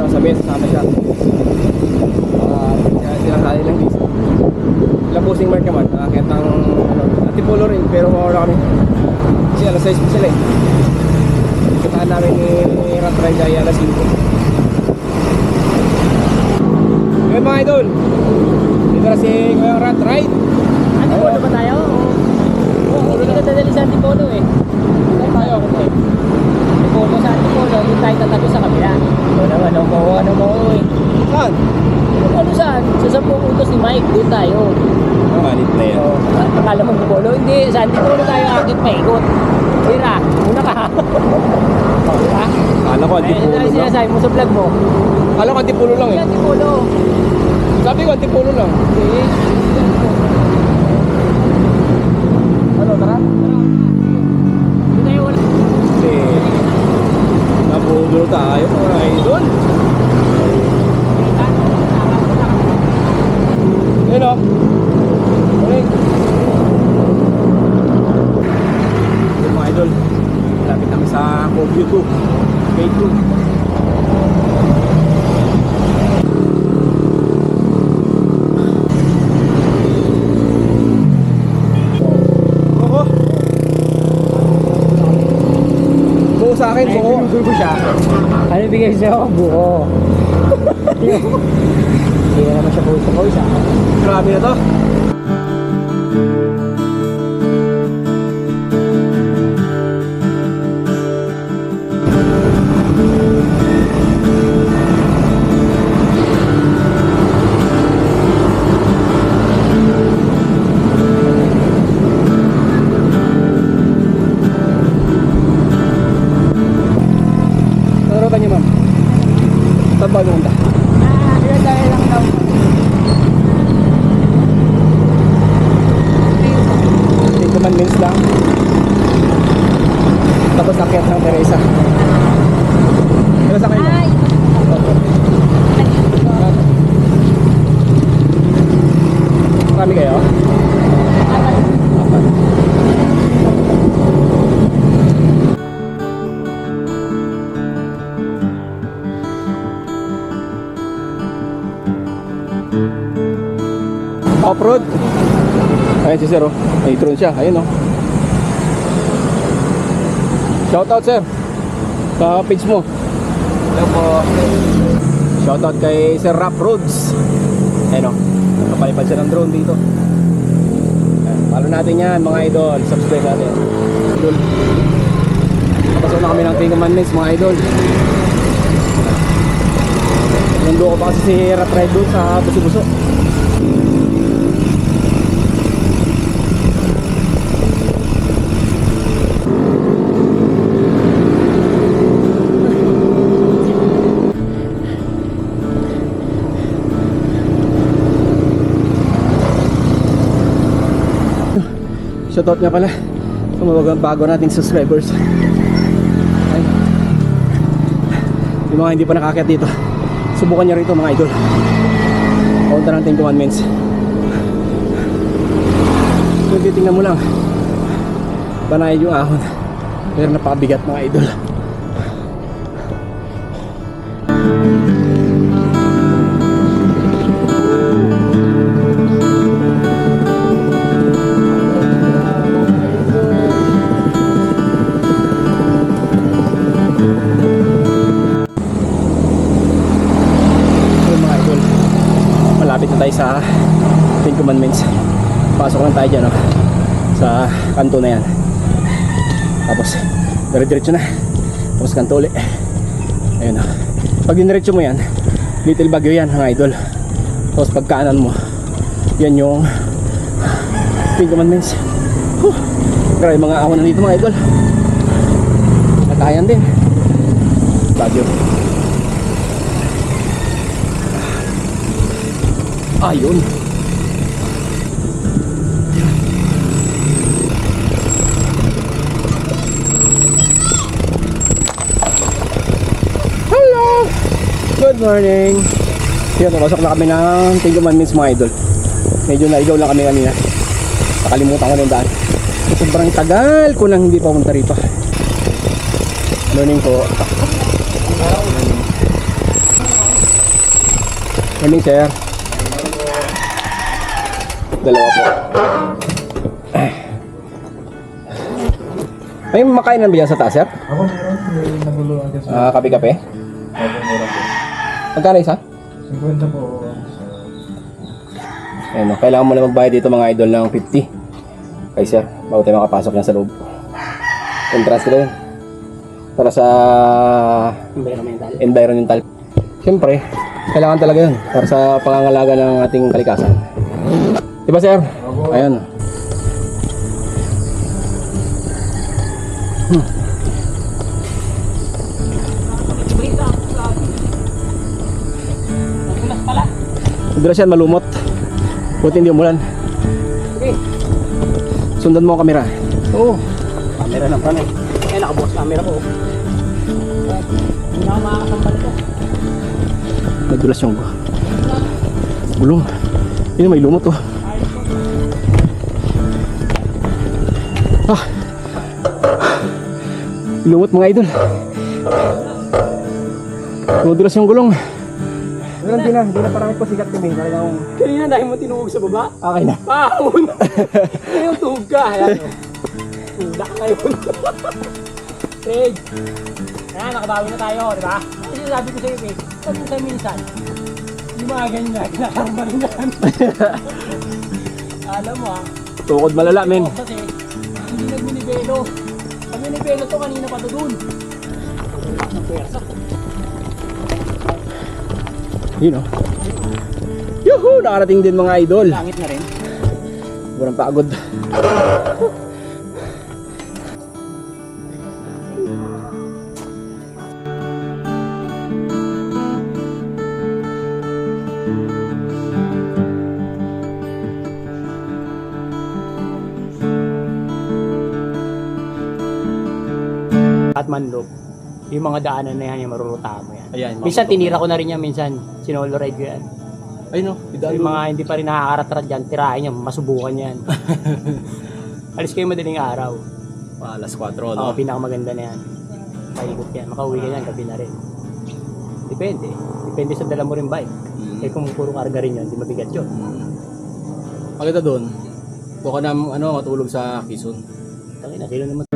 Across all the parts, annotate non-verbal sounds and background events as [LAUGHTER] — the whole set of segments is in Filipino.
Ayun o, sabi sasama siya. Uh, sinasali lang dito. Sila Bossing Mark naman, nakakit ng ano, Antipolo rin, pero mawala kami. Kasi alas 6 pa sila eh. Kitaan namin ni Ratray Jaya alas 5. Ngayon mga idol, dito na si Kuya Rat Ride. Antipolo ba tayo? Oo, hindi ka dadali sa Antipolo eh. Saan tayo? Antipolo sa Antipolo, doon tayo tatago sa kabila. Ito naman, ano mo, ano mo eh. Saan? Ano saan? Sa sampung utos ni Mike, doon tayo. Ang malit na yan. Oo, akala mo Antipolo? Hindi, sa Antipolo tayo akit paikot. Tira, una ka. Ha? Kala ko Ayun Antipolo na lang. sinasabi mo sa vlog mo. Kala ko Antipolo lang eh. Antipolo. Sabi ko Antipolo lang. Okay. Ano, tara? Doon tayo wala. Kasi nabudulo tayo mga idol. Ayun o. Uling. Ayun mga idol. Lapit kami sa Coview 2. Gate 2. Oo. Buo sa akin, buo. Ay, ko siya. Ano bigay sa'yo? Buo. [LAUGHS] Hindi na naman siya buo sa kausa. Grabe na to. Tapos akyat ng Teresa. Teresa kayo? Ay! Marami kayo? Apat. Off-road. Ayun si Sir oh. May drone siya. Ayun oh. Shoutout Sir. Sa page mo. Hello po. Shoutout kay Sir Rap Roads. Ayun oh. Nakapalipad siya ng drone dito. Follow natin yan mga idol. Subscribe natin. Idol. Kapasok na kami ng King Commandments mga idol. Nando ko pa kasi si Rat Ride sa Buso-Buso. Shoutout nga pala sa mga bago nating subscribers. Ay. Yung mga hindi pa nakakit dito, subukan nyo rito mga idol. Kaunta ng 10 commandments. Kung titingnan mo lang, banayad yung ahon. Pero napakabigat mga idol. Pasok lang tayo dyan oh, sa kanto na yan tapos dire-diretso na tapos kanto ulit ayun oh. pag diniretso mo yan little bagyo yan mga idol tapos pag kanan mo yan yung Ten Commandments. Huh. Grabe mga awan na dito mga idol. Nakayan din. Bagyo. Ayun. Hello! Good morning! Yan, pumasok na kami ng Ten Commandments mga idol. Medyo naigaw lang kami kanina. Nakalimutan ko na yung daan. Sobrang tagal ko nang hindi pa pumunta rito. Morning po. Morning sir. Dalawa po. May makain na ba dyan sa taas sir? Ako meron, may naguluhan kasi. Ah, kape-kape? Ako meron po. Magkano isa? 50 po. Ayun, no, kailangan mo na magbayad dito mga idol ng 50. Kay sir, bago tayo makapasok yan sa loob. Entrance ko yun. Para sa Environmental. environmental. Siyempre, kailangan talaga yun para sa pangangalaga ng ating kalikasan. Diba sir? Ayun. Hmm. Madulas yan, malumot. Buti hindi umulan. Okay. Sundan mo ang kamera. Oo. Camera lang pala eh. Eh, nakabukas camera ko. Hindi na ako makakasambal ito. Nadulas yung gulong. Yun, may lumot oh. Ah. Lumot mga idol. Nadulas yung gulong. Pero hindi na, hindi na parang po sikat kami. Talagang Kanina dahil mo tinuog sa baba. okay na. Pahon! Ngayon tuhog ka. Ayan o. Tuda ka ngayon. Peg. Ayan, nakabawi na tayo, di ba? Kasi sabi ko sa'yo, Peg, pag mo sa'yo minsan, yung mga ganyan, kinakamba rin yan. [LAUGHS] Alam mo ah, Tukod malala, men. Oo, kasi hindi nagminibelo. Pag minibelo to, kanina pa to dun. Ang pwersa Yun oh. Yuhu! Nakarating din mga idol. Langit na rin. Sobrang pagod. At mandog. Yung mga daanan na yan, yung maruruta mo yan. Ayan. Minsan tinira ko na rin yan minsan. Sinolo ride ko yan. Ay no, So, yung mga hindi pa rin nakakaratrat dyan, tirahin yan, masubukan yan. [LAUGHS] Alis kayo madaling araw. Alas 4 Oo, pinakamaganda na yan. Paikot yan. Makauwi ka yan, gabi na rin. Depende. Depende sa dala mo rin bike. Eh kung puro karga rin yun, di mabigat yun. Maganda doon. Doon ka na ano, matulog sa Quezon. Tangina, sino naman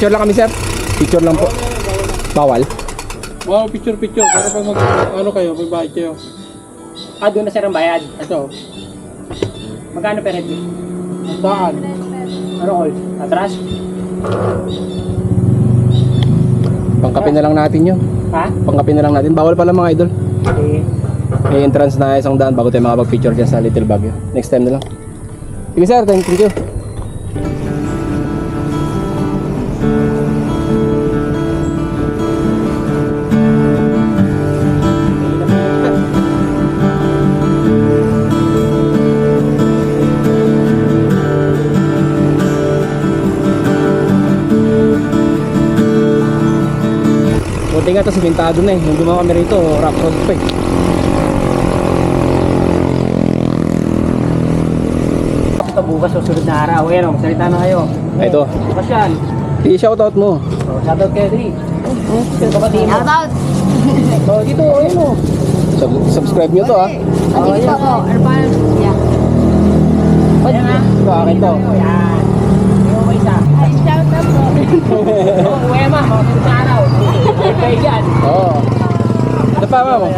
Picture lang kami, sir. Picture lang po. Bawal. Wow, picture picture. Para pag mag, ano kayo, may bayad kayo. Ah, doon na sir ang bayad. Ito, Magkano per head? daan. Ano all? Atras? Pangkape na lang natin yun. Ha? Pangkape na lang natin. Bawal pala mga idol. Okay. May entrance na isang daan bago tayo makapag-picture dyan sa Little Baguio. Next time na lang. Sige sir, thank thank you. Buti nga ito simentado na eh. Nung gumawa kami rito, rock road pa eh. Ito bukas susunod na araw. Ayan o, magsalita na kayo. Ah, ito. Bukas yan. Sige, shoutout mo. So, shoutout kayo, mo? Shoutout! So, dito, ayun o. Sub- subscribe nyo to ah. Ano dito ako? Ano pa? Yeah. Ayan ha. Ito, akin to. Ayan. May isa. Ay, shoutout po. [LAUGHS] Oh, uwi ma, mga susunod na araw. Okay, pa mo.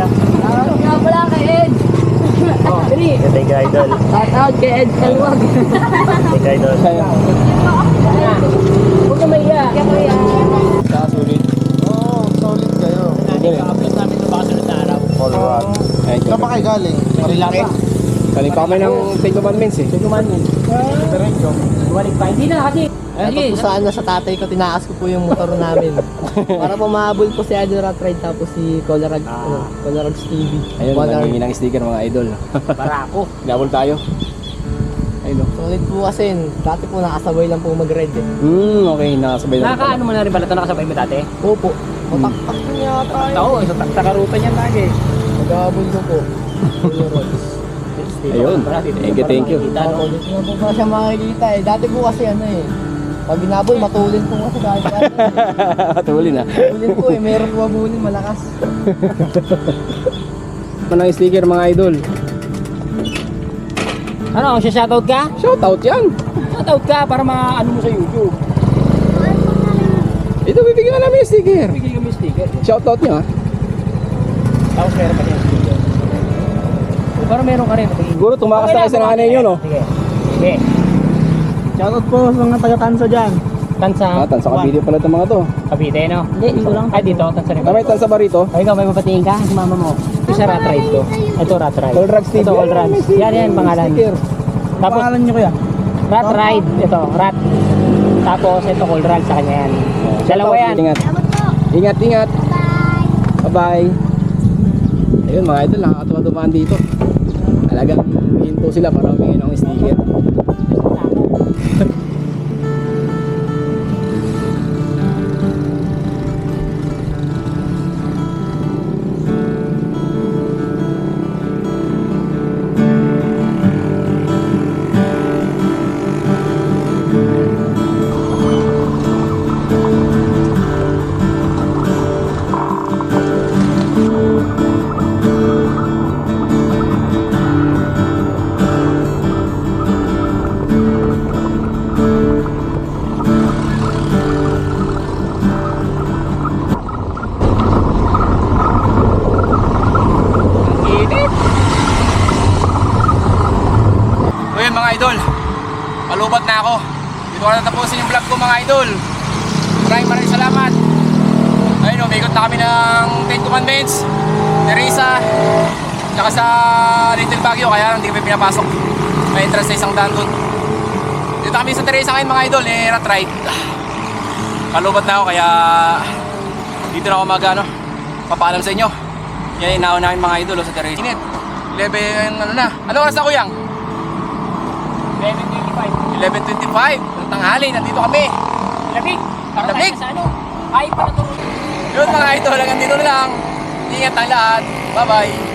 Nga pala kay Ed. Oh, dali. Thank you, idol. Shoutout kay Ed Kalwag. Thank you, idol. Huwag ka maiya. Kaya kuya. Sa sulit. Oo, solid kayo. Upload namin ito baka sunod na araw. All right. Saan ba kayo galing? Marilaki. Galing pa kami ng Take Commandments eh. Man yun. Diretso. Bumalik pa. Hindi na kasi. Ito po saan na sa tatay ko, tinaas ko po yung motor namin. Para po mahabol po si Idol Rat Ride tapos si Colarag, ano, Colarag Stevie. Ayun, nangingi ng sticker mga idol. Para ako. Nabol tayo. Ayun o. Solid po kasi, dati po nakasabay lang po mag-ride eh. Hmm, okay. Nakasabay na. Nakakaano mo na rin pala ito nakasabay mo dati? Opo, mataktak po niya tayo. Oo, sa takarutan yan lagi. Mag-ahabol ko po. Ayun. Thank you, thank you. Na po pa siya makikita eh. Dati po kasi ano eh, pag binabol, matulin po kasi kahit ano. Tuli na. Matulin po eh, meron po mabulin, malakas. [LAUGHS] Ano ng sticker mga idol? Ano, siya shoutout ka? Shoutout yan. Shoutout ka para ma-ano mo sa YouTube. Ito, bibigyan ka namin yung sticker. Bigay kami sticker. Shoutout nyo ha. Tapos meron pa rin yung sticker. O, Parang meron ka rin. Siguro tumakas na kayo sa nanay nyo, no? Sige. Sige. Shoutout po sa mga taga-Tansa dyan. Tansa. Ah, tansa ka video pala itong mga to. Cavite, no? Hindi, dito lang. Ay, dito. Tansa rin. Kamay tansa ba rito? Ay, ikaw, may papatingin ka? Si mama mo. Ito sa rat ride ko. Ito, rat ride. All Rugs TV. Ito, all rugs. Yan, yan, pangalan. Tapos, nyo kuya? rat ride. Ito, rat. Tapos, ito, all rugs sa kanya yan. Dalawa yan. Ingat. Ingat, ingat. Bye-bye. Ayun mga idol, nakakatuwa dumaan dito. Talagang hinto sila para humingi ng sticker. Vlog ko mga idol. Maraming maraming salamat. Ayun, umikot kami ng Ten Commandments, Teresa, tsaka sa Little Baguio, kaya hindi kami pinapasok. May entrance sa isang daan doon. Dito kami sa Teresa ngayon mga idol, eh, rat ride. Palubat na ako, kaya dito na ako mag, ano, papaalam sa inyo. Yan yung naon namin mga idol oh, sa Teresa. Init. 11, ano na? Ano oras na kuyang? 11.25. 11.25. Ng tanghali, nandito kami. Lamig. Para Lamig? sa ano? Ay, para to. Yun mga idol, hanggang dito na lang. Ingat ang lahat. Bye-bye.